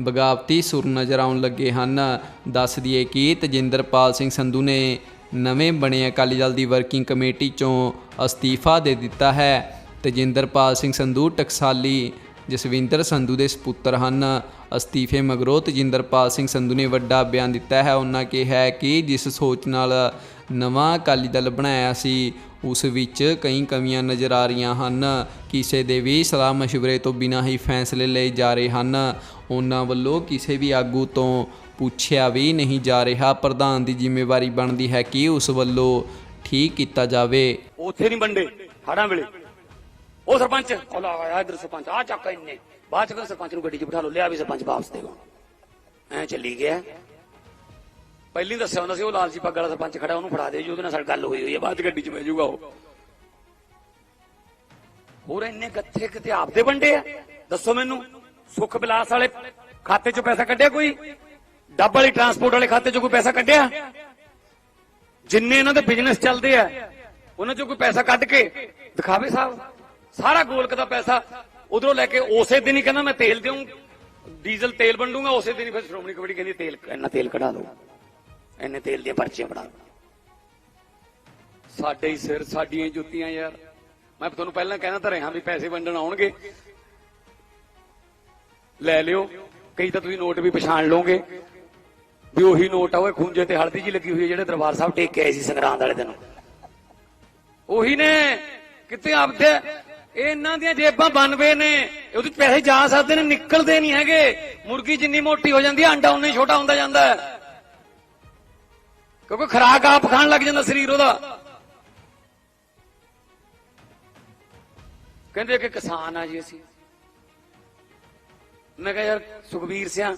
ਬਗਾਵਤੀ ਸੁਰ ਨਜ਼ਰ ਆਉਣ ਲੱਗੇ ਹਨ। ਦੱਸ ਦਈਏ ਕਿ ਤਜਿੰਦਰਪਾਲ ਸਿੰਘ ਸੰਧੂ ਨੇ ਨਵੇਂ ਬਣੇ ਅਕਾਲੀ ਦਲ ਦੀ ਵਰਕਿੰਗ ਕਮੇਟੀ ਚੋਂ ਅਸਤੀਫਾ ਦੇ ਦਿੱਤਾ ਹੈ। ਤਜਿੰਦਰਪਾਲ ਸਿੰਘ ਸੰਧੂ ਟਕਸਾਲੀ ਜਸਵਿੰਦਰ ਸੰਧੂ ਦੇ ਸਪੁੱਤਰ ਹਨ। ਅਸਤੀਫੇ ਮਗਰੋਂ ਤਜਿੰਦਰਪਾਲ ਸਿੰਘ ਸੰਧੂ ਨੇ ਵੱਡਾ ਬਿਆਨ ਦਿੱਤਾ ਹੈ। ਉਹਨਾਂ ਕਿਹਾ ਕਿ ਜਿਸ ਸੋਚ ਨਾਲ ਨਵਾਂ ਅਕਾਲੀ ਦਲ ਬਣਾਇਆ ਸੀ, ਉਸ ਵਿੱਚ ਕਈ ਕਮੀਆਂ ਨਜ਼ਰ ਆ ਰਹੀਆਂ ਹਨ। ਕਿਸੇ ਦੇ ਵੀ ਸਲਾਹ مشਵਰੇ ਤੋਂ ਬਿਨਾਂ ਹੀ ਫੈਸਲੇ ਲਏ ਜਾ ਰਹੇ ਹਨ। ਉਹਨਾਂ ਵੱਲੋਂ ਕਿਸੇ ਵੀ ਆਗੂ ਤੋਂ ਪੁੱਛਿਆ ਵੀ ਨਹੀਂ ਜਾ ਰਿਹਾ। ਪ੍ਰਧਾਨ ਦੀ ਜ਼ਿੰਮੇਵਾਰੀ ਬਣਦੀ ਹੈ ਕਿ ਉਸ ਵੱਲੋਂ ਠੀਕ ਕੀਤਾ ਜਾਵੇ। ਉੱਥੇ ਨਹੀਂ ਵੰਡੇ, ਹੜਾਂ ਵੇਲੇ। ਉਹ ਸਰਪੰਚ ਉਹ ਆਇਆ ਇਧਰ ਸਰਪੰਚ ਆ ਚੱਕ ਇੰਨੇ। ਬਾਅਦ ਚ ਸਰਪੰਚ ਨੂੰ ਗੱਡੀ 'ਚ ਬਿਠਾ ਲਓ, ਲਿਆ ਵੀ ਸਰਪੰਚ ਵਾਪਸ ਦੇ ਐ ਚੱਲੀ ਗਿਆ। ਪਹਿਲੀ ਦੱਸਿਆ ਹੁੰਦਾ ਸੀ, ਉਹ ਲਾਲਜੀ ਪੱਗ ਵਾਲਾ ਸਰਪੰਚ ਖੜਾ, ਉਹਨੂੰ ਫੜਾ ਦੇ ਜੀ, ਉਹਦੇ ਨਾਲ ਸਾਡੀ ਗੱਲ ਹੋਈ ਹੋਈ ਹੈ, ਬਾਅਦ ਗੱਡੀ 'ਚ ਬਹਿ ਜਾਊਗਾ ਉਹ। ਹੋਰ ਇੰਨੇ ਗੱਥੇ ਕਿਤੇ ਆਪਦੇ ਵੰਡੇ ਆ? ਦੱਸੋ ਮੈਨੂੰ, ਸੁਖ ਬਿਲਾਸ ਵਾਲੇ ਖਾਤੇ 'ਚੋਂ ਪੈਸਾ ਕੱਢਿਆ ਕੋਈ? ਡੱਬ ਵਾਲੀ ਟਰਾਂਸਪੋਰਟ ਵਾਲੇ ਖਾਤੇ 'ਚੋਂ ਕੋਈ ਪੈਸਾ ਕੱਢਿਆ? ਜਿੰਨੇ ਇਹਨਾਂ ਦੇ ਬਿਜ਼ਨਸ ਚੱਲਦੇ ਆ, ਉਹਨਾਂ ਚੋਂ ਕੋਈ ਪੈਸਾ ਕੱਢ ਕੇ? ਦਿਖਾਵੇ ਸਾਹਿਬ, ਸਾਰਾ ਗੋਲਕ ਦਾ ਪੈਸਾ ਉਧਰੋਂ ਲੈ ਕੇ ਉਸੇ ਦਿਨ ਹੀ ਕਹਿੰਦਾ ਮੈਂ ਤੇਲ ਦੇਉਂ ਡੀਜ਼ਲ ਤੇਲ ਵੰਡੂਗਾ, ਉਸੇ ਦਿਨ ਹੀ ਫਿਰ ਸ਼੍ਰੋਮਣੀ ਕਮੇਟੀ ਕਹਿੰਦੀ ਤੇਲ, ਇੰਨਾ ਤੇਲ ਕਢਾ ਲਓ ਇੰਨੇ ਤੇਲ ਦੀਆਂ ਪਰਚੀਆਂ ਬਣਾ ਸਾਡੇ ਹੀ ਸਿਰ ਸਾਡੀਆਂ ਜੁੱਤੀਆਂ ਯਾਰ। ਮੈਂ ਤੁਹਾਨੂੰ ਪਹਿਲਾਂ ਕਹਿਣਾ ਤਾਂ ਰਿਹਾ ਵੀ ਪੈਸੇ ਵੰਡਣ ਆਉਣਗੇ। ਲੈ ਲਿਓ, ਕਈ ਤਾਂ ਤੁਸੀਂ ਨੋਟ ਵੀ ਪਛਾਣ ਲਓਗੇ। ਵੀ ਉਹੀ ਨੋਟ ਆ, ਉਹ ਖੂੰਜੇ ਤੇ ਹਲਦੀ ਜੀ ਲੱਗੀ ਹੋਈ ਹੈ ਜਿਹੜੇ ਦਰਬਾਰ ਸਾਹਿਬ ਟੇਕ ਕੇ ਆਏ ਸੀ ਸੰਗਰਾਂਦ ਵਾਲੇ ਦਿਨ। ਉਹੀ ਨੇ, ਕਿਤੇ ਆਪਦੇ, ਇਹਨਾਂ ਦੀਆਂ ਜੇਬਾਂ ਬਣਵੇ ਨੇ। ਉਹਦੇ ਪੈਸੇ ਜਾ ਸਕਦੇ ਨੇ, ਨਿਕਲਦੇ ਨਹੀਂ ਹੈਗੇ। ਮੁਰਗੀ ਜਿੰਨੀ ਮੋਟੀ ਹੋ ਜਾਂਦੀ ਹੈ, ਅੰਡਾ ਉਨਾ ਹੀ ਛੋਟਾ ਹੁੰਦਾ ਜਾਂਦਾ ਹੈ। ਕਿਉਂਕਿ ਖਰਾਕ ਆਪ ਖਾਣ ਲੱਗ ਜਾਂਦਾ ਸਰੀਰ ਉਹਦਾ। ਕਹਿੰਦੇ ਕਿ ਕਿਸਾਨ ਆ ਜੀ ਅਸੀਂ। ਮੈਂ ਕਿਹਾ ਯਾਰ ਸੁਖਬੀਰ ਸਿਆ,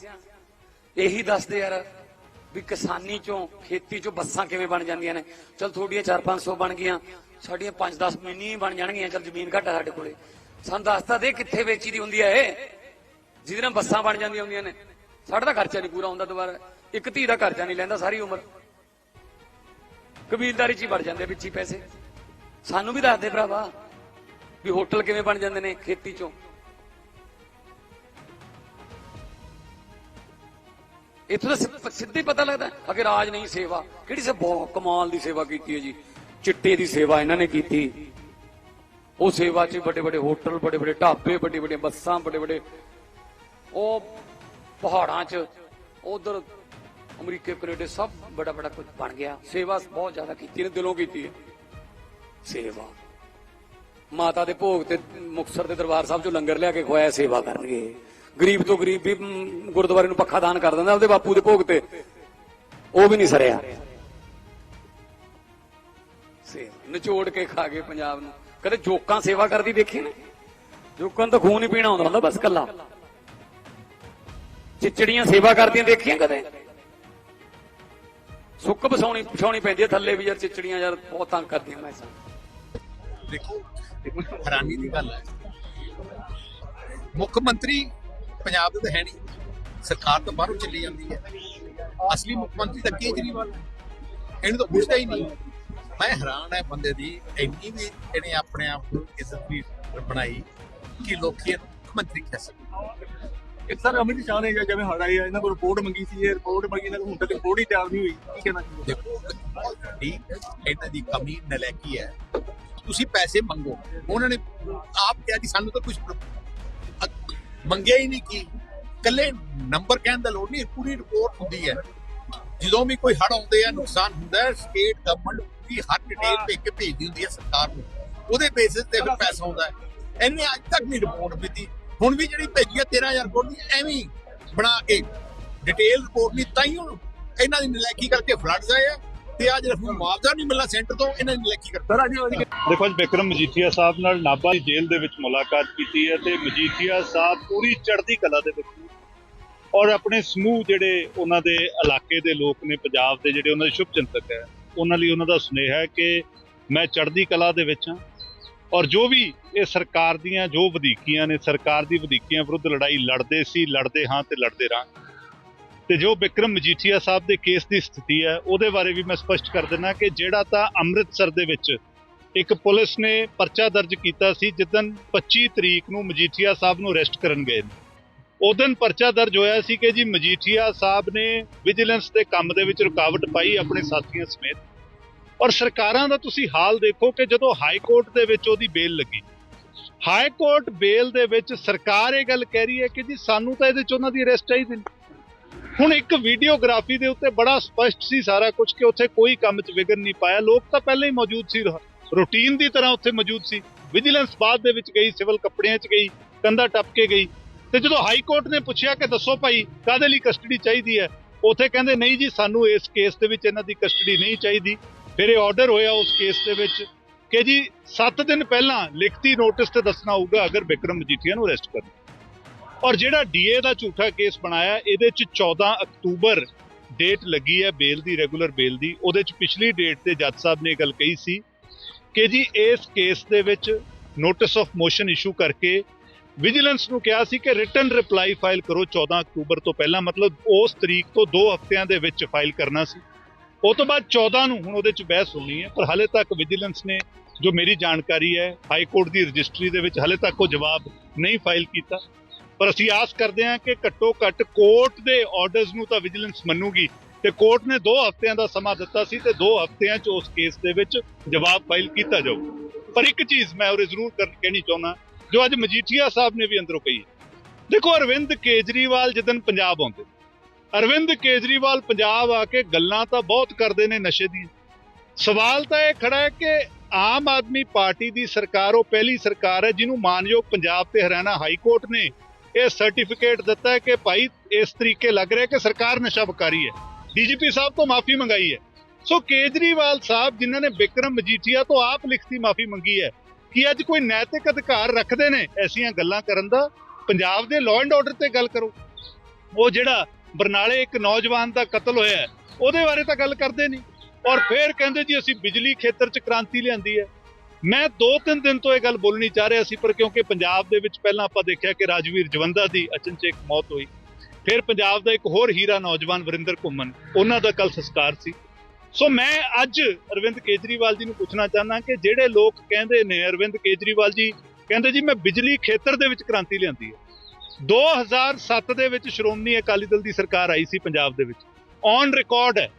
ਇਹੀ ਦੱਸਦੇ ਯਾਰ ਵੀ ਕਿਸਾਨੀ ਚੋਂ, ਖੇਤੀ ਚੋਂ ਬੱਸਾਂ ਕਿਵੇਂ ਬਣ ਜਾਂਦੀਆਂ ਨੇ। ਚਲ ਥੋੜੀਆਂ 4-500 ਬਣ ਗਈਆਂ, ਸਾਡੀਆਂ 5-10 ਮਿੰਨੀ ਬਣ ਜਾਣਗੀਆਂ, ਚਲ ਜ਼ਮੀਨ ਘੱਟ ਆ ਸਾਡੇ ਕੋਲੇ। ਸਾਨੂੰ ਦੱਸਦਾ ਦੇ ਕਿੱਥੇ ਵੇਚੀ ਦੀ ਹੁੰਦੀ ਹੈ ਇਹ। ਜਿਹਦੇ ਨਾਲ ਬੱਸਾਂ ਬਣ ਜਾਂਦੀਆਂ ਹੁੰਦੀਆਂ ਨੇ। ਸਾਡਾ ਤਾਂ ਖਰਚਾ ਨਹੀਂ ਪੂਰਾ ਹੁੰਦਾ ਦੁਬਾਰਾ। ਇੱਕ ਧੀ ਦਾ ਖਰਚਾ ਨਹੀਂ ਲੈਂਦਾ ਸਾਰੀ ਉਮਰ। ਕਬੀਲਦਾਰੀ ਚ ਹੀ ਵੜ ਜਾਂਦੇ ਵਿੱਚ ਹੀ ਪੈਸੇ। ਸਾਨੂੰ ਵੀ ਦੱਸਦੇ ਭਰਾਵਾ ਵੀ ਹੋਟਲ ਕਿਵੇਂ ਬਣ ਜਾਂਦੇ ਨੇ ਖੇਤੀ ਚੋਂ। ਇੱਥੋਂ ਦਾ ਸਿੱਧੇ ਪਤਾ ਲੱਗਦਾ ਅਗੇ ਰਾਜ ਨਹੀਂ ਸੇਵਾ। ਕਿਹੜੀ ਸੇ ਬਹੁਤ ਕਮਾਲ ਦੀ ਸੇਵਾ ਕੀਤੀ ਹੈ ਜੀ। ਚਿੱਟੇ ਦੀ ਸੇਵਾ ਇਹਨਾਂ ਨੇ ਕੀਤੀ। ਉਹ ਸੇਵਾ 'ਚ ਵੱਡੇ ਵੱਡੇ ਹੋਟਲ, ਵੱਡੇ ਵੱਡੇ ਢਾਬੇ, ਵੱਡੇ ਵੱਡੇ ਬੱਸਾਂ, ਵੱਡੇ ਵੱਡੇ ਉਹ ਪਹਾੜਾਂ 'ਚ, ਉਧਰ ਅਮਰੀਕੇ, ਕੈਨੇਡਾ ਸਭ ਬੜਾ ਬੜਾ ਕੁਝ ਬਣ ਗਿਆ। ਸੇਵਾ ਬਹੁਤ ਜ਼ਿਆਦਾ ਕੀਤੀ ਨੇ, ਦਿਲੋਂ ਕੀਤੀ ਹੈ। ਸੇਵਾ। ਮਾਤਾ ਦੇ ਭੋਗ ਤੇ ਮੁਕਤਸਰ ਦੇ ਦਰਬਾਰ ਸਾਹਿਬ ਚੋਂ ਲੰਗਰ ਲਿਆ ਕੇ ਖਵਾਇਆ, ਸੇਵਾ ਕਰਨਗੇ। ਗਰੀਬ ਤੋਂ ਗਰੀਬ ਵੀ ਗੁਰਦੁਆਰੇ ਨੂੰ ਪੱਖਾ ਦਾਨ ਕਰ ਦਿੰਦਾ ਉਹਦੇ ਬਾਪੂ ਦੇ ਭੋਗ ਤੇ। ਉਹ ਵੀ ਨਹੀਂ ਸਰਿਆ। ਸੇਵਾ। ਨਿਚੋੜ ਕੇ ਖਾ ਗਏ ਪੰਜਾਬ ਨੂੰ। ਕਦੇ ਜੋਕਾਂ ਸੇਵਾ ਕਰਦੀ ਦੇਖੀ ਨੇ। ਜੋਕਾਂ ਨੂੰ ਤਾਂ ਖੂਨ ਹੀ ਪੀਣਾ ਹੁੰਦਾ ਹੁੰਦਾ ਬਸ ਕੱਲਾ ਚਿਚੜੀਆਂ ਸੇਵਾ ਕਰਦੀਆਂ, ਦੇਖੀਆਂ ਕਦੇ? ਸੁੱਕ ਬਸਾਉਣੀ ਪਛਾਉਣੀ ਪੈਂਦੀ ਹੈ ਥੱਲੇ ਵੀ ਯਾਰ ਚਿਚੜੀਆਂ ਯਾਰ ਬਹੁਤ ਤੰਗ ਕਰਦੀਆਂ ਮੈਂ ਦੇਖੋ ਹੈਰਾਨੀ ਦੀ ਗੱਲ ਹੈ। ਮੁੱਖ ਮੰਤਰੀ ਪੰਜਾਬ ਦੇ ਤਾਂ ਹੈ ਨਹੀਂ। ਸਰਕਾਰ ਤੋਂ ਬਾਹਰੋਂ ਚੱਲੀ ਜਾਂਦੀ ਹੈ। ਅਸਲੀ ਮੁੱਖ ਮੰਤਰੀ ਤਾਂ ਕੇਜਰੀਵਾਲ। ਇਹਨੂੰ ਤਾਂ ਪੁੱਛਦਾ ਹੀ ਨਹੀਂ। ਮੈਂ ਹੈਰਾਨ ਹੈ ਬੰਦੇ ਦੀ ਇੰਨੀ ਵੀ ਇਹਨੇ ਆਪਣੇ ਆਪ ਨੂੰ ਇੱਜ਼ਤ ਵੀ ਬਣਾਈ ਕਿ ਲੋਕੀ ਮੁੱਖ ਮੰਤਰੀ ਕਹਿ ਸਕਦੇ। ਇੱਕ ਸਰ ਅਮਿਤ ਸ਼ਾਹ ਨੇ ਜਿਵੇਂ ਹੜ ਆਈ ਆ ਇਹਨਾਂ ਕੋਲ ਰਿਪੋਰਟ ਮੰਗੀ ਸੀ, ਇਹ ਰਿਪੋਰਟ ਮੰਗੀ ਇਹਨਾਂ ਕੋਲ ਹੁਣ ਤੱਕ ਰਿਪੋਰਟ ਹੀ ਤਿਆਰ ਨਹੀਂ ਹੋਈ। ਕੀ ਕਹਿਣਾ ਚਾਹੀਦਾ ਦੇਖੋ ਬਹੁਤ ਇਹਨਾਂ ਦੀ ਕਮੀ ਨਲਾਇਕੀ ਹੈ। ਤੁਸੀਂ ਪੈਸੇ ਮੰਗੋ। ਉਹਨਾਂ ਨੇ ਆਪ ਕਿਹਾ ਕਿ ਸਾਨੂੰ ਤਾਂ ਕੁਝ ਮੰਗਿਆ ਹੀ ਨਹੀਂ ਕੀ। ਕੱਲੇ ਨੰਬਰ ਕਹਿਣ ਦਾ ਲੋੜ ਨਹੀਂ, ਪੂਰੀ ਰਿਪੋਰਟ ਹੁੰਦੀ ਹੈ। ਜਦੋਂ ਵੀ ਕੋਈ ਹੜ ਆਉਂਦੇ ਆ, ਨੁਕਸਾਨ ਹੁੰਦਾ ਹੈ ਸਟੇਟ ਗਵਰਨਮੈਂਟ ਦੀ ਹਰ ਡਿਟੇਲ ਭੇਜ ਕੇ ਭੇਜਦੀ ਹੁੰਦੀ ਹੈ ਸਰਕਾਰ ਨੂੰ। ਉਹਦੇ ਬੇਸਿਸ ਤੇ ਫਿਰ ਪੈਸਾ ਆਉਂਦਾ ਹੈ। ਇਹਨੇ ਅੱਜ ਤੱਕ ਨਹੀਂ ਰਿਪੋਰਟ ਦਿੱਤੀ। ਹੁਣ ਵੀ ਜਿਹੜੀ ਭੇਜੀ ਹੈ 13000 ਕਰੋੜ ਦੀ ਐਵੇਂ ਬਣਾ ਕੇ ਡਿਟੇਲ ਰਿਪੋਰਟ ਨਹੀਂ ਤਾਂ ਹੀ ਹੁਣ ਇਹਨਾਂ ਦੀ ਨਲਾਇਕੀ ਕਰਕੇ ਫਲੱਡਸ ਆਏ ਆ ਤੇ ਆ ਜਿਹੜਾ ਹੁਣ ਮੁਆਵਜ਼ਾ ਨਹੀਂ ਮਿਲਣਾ ਸੈਂਟਰ ਤੋਂ ਇਹਨਾਂ ਸਰ ਅੱਜ ਉਹਦੀ ਦੇਖੋ ਅੱਜ ਬਿਕਰਮ ਮਜੀਠੀਆ ਸਾਹਿਬ ਨਾਲ ਨਾਭਾ ਦੀ ਜੇਲ੍ਹ ਦੇ ਵਿੱਚ ਮੁਲਾਕਾਤ ਕੀਤੀ ਹੈ ਤੇ ਮਜੀਠੀਆ ਸਾਹਿਬ ਪੂਰੀ ਚੜ੍ਹਦੀ ਕਲਾ ਦੇ ਵਿੱਚ ਨੇ। ਔਰ ਆਪਣੇ ਸਮੂਹ ਜਿਹੜੇ ਉਹਨਾਂ ਦੇ ਇਲਾਕੇ ਦੇ ਲੋਕ ਨੇ ਪੰਜਾਬ ਦੇ ਜਿਹੜੇ ਉਹਨਾਂ ਦੇ ਸ਼ੁਭ ਚਿੰਤਕ ਹੈ ਉਹਨਾਂ ਲਈ ਉਹਨਾਂ ਦਾ ਸੁਨੇਹਾ ਹੈ ਕਿ ਮੈਂ ਚੜ੍ਹਦੀ ਕਲਾ ਦੇ ਵਿੱਚ ਹਾਂ। ਔਰ ਜੋ ਵੀ ਇਹ ਸਰਕਾਰ ਦੀਆਂ ਜੋ ਵਧੀਕੀਆਂ ਨੇ, ਸਰਕਾਰ ਦੀ ਵਧੀਕੀਆਂ ਵਿਰੁੱਧ ਲੜਾਈ ਲੜਦੇ ਸੀ, ਲੜਦੇ ਹਾਂ ਤੇ ਲੜਦੇ ਰਾਂ ਤੇ ਜੋ ਵਿਕਰਮ ਮਜੀਠੀਆ ਸਾਹਿਬ ਦੇ ਕੇਸ ਦੀ ਸਥਿਤੀ ਹੈ, ਉਹਦੇ ਬਾਰੇ ਵੀ ਮੈਂ ਸਪਸ਼ਟ ਕਰ ਦਿੰਦਾ ਕਿ ਜਿਹੜਾ ਤਾਂ ਅੰਮ੍ਰਿਤਸਰ ਦੇ ਵਿੱਚ ਇੱਕ ਪੁਲਿਸ ਨੇ ਪਰਚਾ ਦਰਜ ਕੀਤਾ ਸੀ ਜਿੱਦਨ 25 ਤਰੀਕ ਨੂੰ ਮਜੀਠੀਆ ਸਾਹਿਬ ਨੂੰ ਅਰੈਸਟ ਕਰਨ ਗਏ ਨੇ। ਉਦੋਂ ਪਰਚਾ ਦਰਜ ਹੋਇਆ ਸੀ ਕਿ ਜੀ ਮਜੀਠੀਆ ਸਾਹਿਬ ਨੇ ਵਿਜੀਲੈਂਸ ਦੇ ਕੰਮ ਦੇ ਵਿੱਚ ਰੁਕਾਵਟ ਪਾਈ ਆਪਣੇ ਸਾਥੀਆਂ ਸਮੇਤ। ਔਰ ਸਰਕਾਰਾਂ ਦਾ ਤੁਸੀਂ ਹਾਲ ਦੇਖੋ ਕਿ ਜਦੋਂ ਹਾਈ ਕੋਰਟ ਦੇ ਵਿੱਚ ਉਹਦੀ ਬੇਲ ਲੱਗੀ, ਹਾਈ ਕੋਰਟ ਬੇਲ ਦੇ ਵਿੱਚ ਸਰਕਾਰ ਇਹ ਗੱਲ ਕਹਿ ਰਹੀ ਹੈ ਕਿ ਜੀ ਸਾਨੂੰ ਤਾਂ ਇਹਦੇ ਚ ਉਹਨਾਂ ਦੀ ਅਰੈਸਟ ਚਾਹੀਦੀ ਨਹੀਂ। ਹੁਣ ਇੱਕ ਵੀਡੀਓਗ੍ਰਾਫੀ ਦੇ ਉੱਤੇ ਬੜਾ ਸਪਸ਼ਟ ਸੀ ਸਾਰਾ ਕੁਝ ਕਿ ਉੱਥੇ ਕੋਈ ਕੰਮ 'ਚ ਵਿਗੜ ਨਹੀਂ ਪਾਇਆ। ਲੋਕ ਤਾਂ ਪਹਿਲਾਂ ਹੀ ਮੌਜੂਦ ਸੀ ਰੂਟੀਨ ਦੀ ਤਰ੍ਹਾਂ ਉੱਥੇ ਮੌਜੂਦ ਸੀ। ਵਿਜੀਲੈਂਸ ਬਾਅਦ ਦੇ ਵਿੱਚ ਗਈ, ਸਿਵਲ ਕੱਪੜਿਆਂ 'ਚ ਗਈ, ਕੰਧਾ ਟੱਪ ਕੇ ਗਈ। ਤੇ ਜਦੋਂ ਹਾਈ ਕੋਰਟ ਨੇ ਪੁੱਛਿਆ ਕਿ ਦੱਸੋ ਭਾਈ ਕਾਦੇ ਲਈ ਕਸਟਡੀ ਚਾਹੀਦੀ ਹੈ? ਉੱਥੇ ਕਹਿੰਦੇ, ਨਹੀਂ ਜੀ, ਸਾਨੂੰ ਇਸ ਕੇਸ ਦੇ ਵਿੱਚ ਇਹਨਾਂ ਦੀ ਕਸਟਡੀ ਨਹੀਂ ਚਾਹੀਦੀ। ਫਿਰ ਇਹ ਆਰਡਰ ਹੋਇਆ ਉਸ ਕੇਸ ਦੇ ਵਿੱਚ ਕਿ ਜੀ 7 ਦਿਨ ਪਹਿਲਾਂ ਲਿਖਤੀ ਨੋਟਿਸ ਤੇ ਦੱਸਣਾ ਹੋਊਗਾ ਅਗਰ ਵਿਕਰਮ ਮਜੀਠੀਆ ਨੂੰ ਅਰੈਸਟ ਕਰਨਾ। ਔਰ ਜਿਹੜਾ ਡੀਏ ਦਾ ਝੂਠਾ ਕੇਸ ਬਣਾਇਆ, ਇਹਦੇ ਚ 14 ਅਕਤੂਬਰ ਡੇਟ ਲੱਗੀ ਹੈ ਬੇਲ ਦੀ ਰੈਗੂਲਰ ਬੇਲ ਦੀ। ਉਹਦੇ ਚ ਪਿਛਲੀ ਡੇਟ ਤੇ ਜੱਜ ਸਾਹਿਬ ਨੇ ਇਹ ਗੱਲ ਕਹੀ ਸੀ ਕਿ ਜੀ ਇਸ ਕੇਸ ਦੇ ਵਿੱਚ ਨੋਟਿਸ ਆਫ ਮੋਸ਼ਨ ਇਸ਼ੂ ਕਰਕੇ ਵਿਜੀਲੈਂਸ ਨੂੰ ਕਿਹਾ ਸੀ ਕਿ ਰਿਟਨ ਰਿਪਲਾਈ ਫਾਈਲ ਕਰੋ 14 ਅਕਤੂਬਰ ਤੋਂ ਪਹਿਲਾਂ। ਮਤਲਬ ਉਸ ਤਰੀਕ ਤੋਂ 2 ਹਫ਼ਤਿਆਂ ਦੇ ਵਿੱਚ ਫਾਈਲ ਕਰਨਾ ਸੀ। ਉਹ ਤੋਂ ਬਾਅਦ 14 ਨੂੰ ਹੁਣ ਉਹਦੇ ਚ ਬਹਿਸ ਹੋਣੀ ਹੈ, ਪਰ ਹਾਲੇ ਤੱਕ ਵਿਜੀਲੈਂਸ ਨੇ ਜੋ ਮੇਰੀ ਜਾਣਕਾਰੀ ਹੈ, ਹਾਈ ਕੋਰਟ ਦੀ ਰਜਿਸਟਰੀ ਦੇ ਵਿੱਚ ਹਾਲੇ ਤੱਕ ਉਹ ਜਵਾਬ ਨਹੀਂ ਫਾਈਲ ਕੀਤਾ ਪਰ ਅਸੀਂ ਆਸ ਕਰਦੇ ਹਾਂ ਕਿ ਘੱਟੋ ਘੱਟ ਕੋਰਟ ਦੇ ਆਰਡਰਸ ਨੂੰ ਤਾਂ ਵਿਜੀਲੈਂਸ ਮੰਨੂਗੀ ਤੇ ਕੋਰਟ ਨੇ 2 ਹਫ਼ਤਿਆਂ ਦਾ ਸਮਾਂ ਦਿੱਤਾ ਸੀ ਤੇ 2 ਹਫ਼ਤਿਆਂ 'ਚ ਉਸ ਕੇਸ ਦੇ ਵਿੱਚ ਜਵਾਬ ਫਾਈਲ ਕੀਤਾ ਜਾਊ ਪਰ ਇੱਕ ਚੀਜ਼ ਮੈਂ ਉਰੇ ਜ਼ਰੂਰ ਕਰ ਕਹਿਣੀ ਚਾਹੁੰਦਾ, ਜੋ ਅੱਜ ਮਜੀਠੀਆ ਸਾਹਿਬ ਨੇ ਵੀ ਅੰਦਰੋਂ ਕਹੀ ਹੈ। ਦੇਖੋ, ਅਰਵਿੰਦ ਕੇਜਰੀਵਾਲ ਜਦੋਂ ਪੰਜਾਬ ਆਉਂਦੇ ਅਰਵਿੰਦ ਕੇਜਰੀਵਾਲ ਪੰਜਾਬ ਆ ਕੇ ਗੱਲਾਂ ਤਾਂ ਬਹੁਤ ਕਰਦੇ ਨੇ ਨਸ਼ੇ ਦੀ। ਸਵਾਲ ਤਾਂ ਇਹ ਖੜਾ ਹੈ ਕਿ ਆਮ ਆਦਮੀ ਪਾਰਟੀ ਦੀ ਸਰਕਾਰ ਉਹ ਪਹਿਲੀ ਸਰਕਾਰ ਹੈ ਜਿਹਨੂੰ ਮਾਨਯੋਗ ਪੰਜਾਬ ਤੇ ਹਰਿਆਣਾ ਹਾਈ ਕੋਰਟ ਨੇ ਇਹ ਸਰਟੀਫਿਕੇਟ ਦਿੱਤਾ ਹੈ ਕਿ ਭਾਈ ਇਸ ਤਰੀਕੇ ਲੱਗ ਰਿਹਾ ਕਿ ਸਰਕਾਰ ਨਸ਼ਾ ਬਕਾਰੀ ਹੈ। ਡੀਜੀਪੀ ਸਾਹਿਬ ਤੋਂ ਮਾਫੀ ਮੰਗਾਈ ਹੈ। ਸੋ ਕੇਜਰੀਵਾਲ ਸਾਹਿਬ ਜਿਨ੍ਹਾਂ ਨੇ ਵਿਕਰਮ ਮਜੀਠੀਆ ਤੋਂ ਆਪ ਲਿਖਤੀ ਮਾਫੀ ਮੰਗੀ ਹੈ, ਕਿ ਅੱਜ ਕੋਈ ਨੈਤਿਕ ਅਧਿਕਾਰ ਰੱਖਦੇ ਨੇ ਐਸੀਆਂ ਗੱਲਾਂ ਕਰਨ ਦਾ? ਪੰਜਾਬ ਦੇ ਲਾਅ ਐਂਡ ਆਰਡਰ ਤੇ ਗੱਲ ਕਰੋ। ਉਹ ਜਿਹੜਾ ਬਰਨਾਲੇ ਇੱਕ ਨੌਜਵਾਨ ਦਾ ਕਤਲ ਹੋਇਆ ਉਹਦੇ ਬਾਰੇ ਤਾਂ ਗੱਲ ਕਰਦੇ ਨਹੀਂ। ਔਰ ਫਿਰ ਕਹਿੰਦੇ ਜੀ, ਅਸੀਂ ਬਿਜਲੀ ਖੇਤਰ 'ਚ ਕ੍ਰਾਂਤੀ ਲਿਆਂਦੀ ਹੈ। ਮੈਂ ਦੋ ਤਿੰਨ ਦਿਨ ਤੋਂ ਇਹ ਗੱਲ ਬੋਲਣੀ ਚਾਹ ਰਿਹਾ ਸੀ, ਪਰ ਕਿਉਂਕਿ ਪੰਜਾਬ ਦੇ ਵਿੱਚ ਪਹਿਲਾਂ ਆਪਾਂ ਦੇਖਿਆ ਕਿ ਰਾਜਵੀਰ ਜਵੰਦਾ ਦੀ ਅਚਨਚੇਤ ਮੌਤ ਹੋਈ, ਫਿਰ ਪੰਜਾਬ ਦਾ ਇੱਕ ਹੋਰ ਹੀਰਾ ਨੌਜਵਾਨ ਵਰਿੰਦਰ ਘੁੰਮਨ ਉਹਨਾਂ ਦਾ ਕੱਲ ਸੰਸਕਾਰ ਸੀ। ਸੋ ਮੈਂ ਅੱਜ ਅਰਵਿੰਦ ਕੇਜਰੀਵਾਲ ਜੀ ਨੂੰ ਪੁੱਛਣਾ ਚਾਹੁੰਦਾ ਕਿ ਜਿਹੜੇ ਲੋਕ ਕਹਿੰਦੇ ਨੇ, ਅਰਵਿੰਦ ਕੇਜਰੀਵਾਲ ਜੀ, ਕਹਿੰਦੇ ਜੀ, ਮੈਂ ਬਿਜਲੀ ਖੇਤਰ ਦੇ ਵਿੱਚ ਕ੍ਰਾਂਤੀ ਲਿਆਂਦੀ ਹੈ। 2007 ਦੇ ਵਿੱਚ ਸ਼੍ਰੋਮਣੀ ਅਕਾਲੀ ਦਲ ਦੀ ਸਰਕਾਰ ਆਈ ਸੀ ਪੰਜਾਬ ਦੇ ਵਿੱਚ। ਔਨ ਰਿਕਾਰਡ ਹੈ।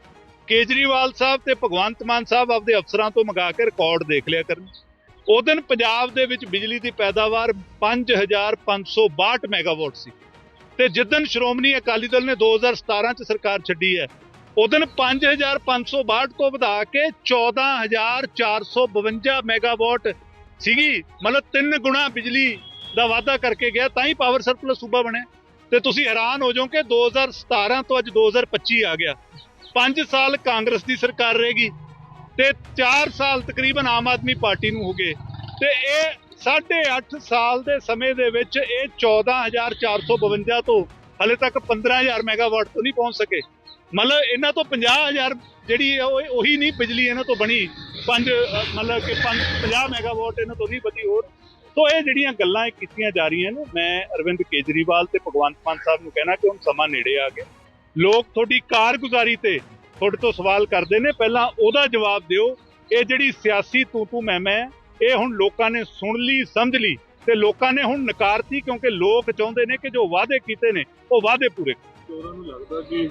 ਕੇਜਰੀਵਾਲ ਸਾਹਿਬ ਤੇ ਭਗਵੰਤ ਮਾਨ ਸਾਹਿਬ ਆਪਦੇ ਅਫਸਰਾਂ ਤੋਂ ਮੰਗਾ ਕੇ ਰਿਕਾਰਡ ਦੇਖ ਲਿਆ ਕਰਨ। ਉਹ ਦਿਨ ਪੰਜਾਬ ਦੇ ਵਿੱਚ ਬਿਜਲੀ ਦੀ ਪੈਦਾਵਾਰ 5562 ਮੈਗਾਵਾਟ ਸੀ। ਤੇ ਜਿੱਦਨ ਸ਼੍ਰੋਮਣੀ ਅਕਾਲੀ ਦਲ ਨੇ 2017 ਚ ਸਰਕਾਰ ਛੱਡੀ ਹੈ, ਉਹ ਦਿਨ 5562 ਤੋਂ ਵਧਾ ਕੇ 14452 ਮੈਗਾਵਾਟ ਸੀਗੀ। ਮਤਲਬ ਤਿੰਨ ਗੁਣਾ ਬਿਜਲੀ ਦਾ ਵਾਅਦਾ ਕਰਕੇ ਗਿਆ, ਤਾਂ ਹੀ ਪਾਵਰ ਸਰਪਲਸ ਸੂਬਾ ਬਣਿਆ। ਤੇ ਤੁਸੀਂ ਹੈਰਾਨ ਹੋ ਜਾਓ ਕਿ 2017 ਤੋਂ ਅੱਜ 2025 ਆ ਗਿਆ। 5 ਸਾਲ ਕਾਂਗਰਸ ਦੀ ਸਰਕਾਰ ਰਹੇਗੀ ਤੇ 4 ਸਾਲ ਤਕਰੀਬਨ ਆਮ ਆਦਮੀ ਪਾਰਟੀ ਨੂੰ ਹੋ ਗਏ। ਤੇ ਇਹ 8.5 ਸਾਲ ਦੇ ਸਮੇਂ ਦੇ ਵਿੱਚ ਇਹ 14452 ਤੋਂ ਹਲੇ ਤੱਕ 15000 ਮੈਗਾਵਾਟ ਤੋਂ ਨਹੀਂ ਪਹੁੰਚ ਸਕੇ। ਮਤਲਬ ਇਹਨਾਂ ਤੋਂ 50000 ਜਿਹੜੀ ਉਹ ਉਹੀ ਨਹੀਂ ਬਿਜਲੀ ਇਹਨਾਂ ਤੋਂ ਬਣੀ। ਪੰਜ ਮਤਲਬ ਕਿ 50 ਮੈਗਾਵਾਟ ਇਹਨਾਂ ਤੋਂ ਨਹੀਂ ਬਣੀ ਹੋਰ। ਸੋ ਇਹ ਜਿਹੜੀਆਂ ਗੱਲਾਂ ਇਹ ਕੀਤੀਆਂ ਜਾ ਰਹੀਆਂ ਨੇ ਮੈਂ ਅਰਵਿੰਦ ਕੇਜਰੀਵਾਲ ਤੇ ਭਗਵੰਤ ਮਾਨ ਸਾਹਿਬ ਨੂੰ ਕਹਿਣਾ ਕਿ ਹੁਣ ਸਮਾਂ ਨੇੜੇ ਆ ਗਿਆ। ਲੋਕ ਤੁਹਾਡੀ ਕਾਰਗੁਜ਼ਾਰੀ ਤੇ ਤੁਹਾਡੇ ਤੋਂ ਸਵਾਲ ਕਰਦੇ ਨੇ ਪਹਿਲਾਂ ਉਹਦਾ ਜਵਾਬ ਦਿਓ। ਇਹ ਜਿਹੜੀ ਸਿਆਸੀ ਤੂੰ ਤੂੰ ਮੈਂ ਮੈਂ ਇਹ ਹੁਣ ਲੋਕਾਂ ਨੇ ਸੁਣ ਲਈ ਸਮਝ ਲਈ ਤੇ ਲੋਕਾਂ ਨੇ ਹੁਣ ਨਕਾਰਤੀ ਕਿਉਂਕਿ ਲੋਕ ਚਾਹੁੰਦੇ ਨੇ ਕਿ ਜੋ ਵਾਅਦੇ ਕੀਤੇ ਨੇ ਉਹ ਵਾਅਦੇ ਪੂਰੇ ਕਰੋ। ਚੋਰਾਂ ਨੂੰ ਲੱਗਦਾ ਕਿ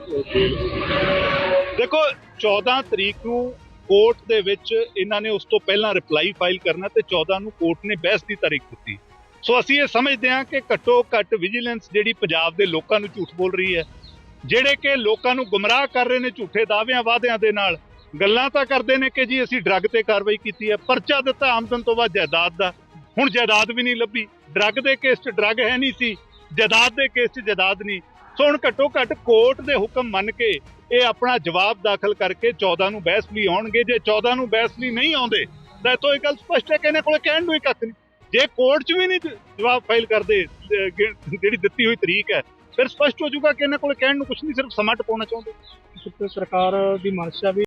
ਦੇਖੋ 14 ਤਰੀਕ ਨੂੰ ਕੋਰਟ ਦੇ ਵਿੱਚ ਇਹਨਾਂ ਨੇ ਉਸ ਤੋਂ ਪਹਿਲਾਂ ਰਿਪਲਾਈ ਫਾਈਲ ਕਰਨਾ ਤੇ 14 ਨੂੰ ਕੋਰਟ ਨੇ ਬਹਿਸ ਦੀ ਤਾਰੀਖ ਦਿੱਤੀ। ਸੋ ਅਸੀਂ ਇਹ ਸਮਝਦੇ ਹਾਂ ਕਿ ਘੱਟੋ ਘੱਟ ਵਿਜੀਲੈਂਸ ਜਿਹੜੀ ਪੰਜਾਬ ਦੇ ਲੋਕਾਂ ਨੂੰ ਝੂਠ ਬੋਲ ਰਹੀ ਹੈ, ਜਿਹੜੇ ਕਿ ਲੋਕਾਂ ਨੂੰ ਗੁੰਮਰਾਹ ਕਰ ਰਹੇ ਨੇ ਝੂਠੇ ਦਾਅਵਿਆਂ ਵਾਅਦਿਆਂ ਦੇ ਨਾਲ, ਗੱਲਾਂ ਤਾਂ ਕਰਦੇ ਨੇ ਕਿ ਜੀ ਅਸੀਂ ਡਰੱਗ ਤੇ ਕਾਰਵਾਈ ਕੀਤੀ ਹੈ, ਪਰਚਾ ਦਿੱਤਾ ਆਮਦਨ ਤੋਂ ਬਾਅਦ ਜਾਇਦਾਦ ਦਾ, ਹੁਣ ਜਾਇਦਾਦ ਵੀ ਨਹੀਂ ਲੱਭੀ ਡਰੱਗ ਦੇ ਕੇਸ 'ਚ ਡਰੱਗ ਹੈ ਨਹੀਂ ਸੀ, ਜਾਇਦਾਦ ਦੇ ਕੇਸ 'ਚ ਜਾਇਦਾਦ ਨਹੀਂ। ਸੋ ਹੁਣ ਘੱਟੋ ਘੱਟ ਕੋਰਟ ਦੇ ਹੁਕਮ ਮੰਨ ਕੇ ਇਹ ਆਪਣਾ ਜਵਾਬ ਦਾਖਲ ਕਰਕੇ 14 ਨੂੰ ਬਹਿਸ ਲਈ ਆਉਣਗੇ। ਜੇ 14 ਨੂੰ ਬਹਿਸ ਲਈ ਨਹੀਂ ਆਉਂਦੇ, ਤਾਂ ਇਤੋਂ ਇਹ ਗੱਲ ਸਪਸ਼ਟ ਹੈ ਕਿ ਇਹਨਾਂ ਕੋਲ ਕਹਿਣ ਨੂੰ ਹੀ ਕੱਖ ਨਹੀਂ। ਜੇ ਕੋਰਟ 'ਚ ਵੀ ਨਹੀਂ ਜਵਾਬ ਫਾਈਲ ਕਰਦੇ ਜਿਹੜੀ ਦਿੱਤੀ ਹੋਈ ਤਰੀਕ ਹੈ, ਫਿਰ ਸਪਸ਼ਟ ਹੋ ਜਾਊਗਾ ਕਿ ਇਹਨਾਂ ਕੋਲ ਕਹਿਣ ਨੂੰ ਕੁਝ ਨਹੀਂ, ਸਿਰਫ ਸਮਾਂ ਟਪਾਉਣਾ ਚਾਹੁੰਦੇ। ਸਰਕਾਰ ਦੀ ਮਨਸ਼ਾ ਵੀ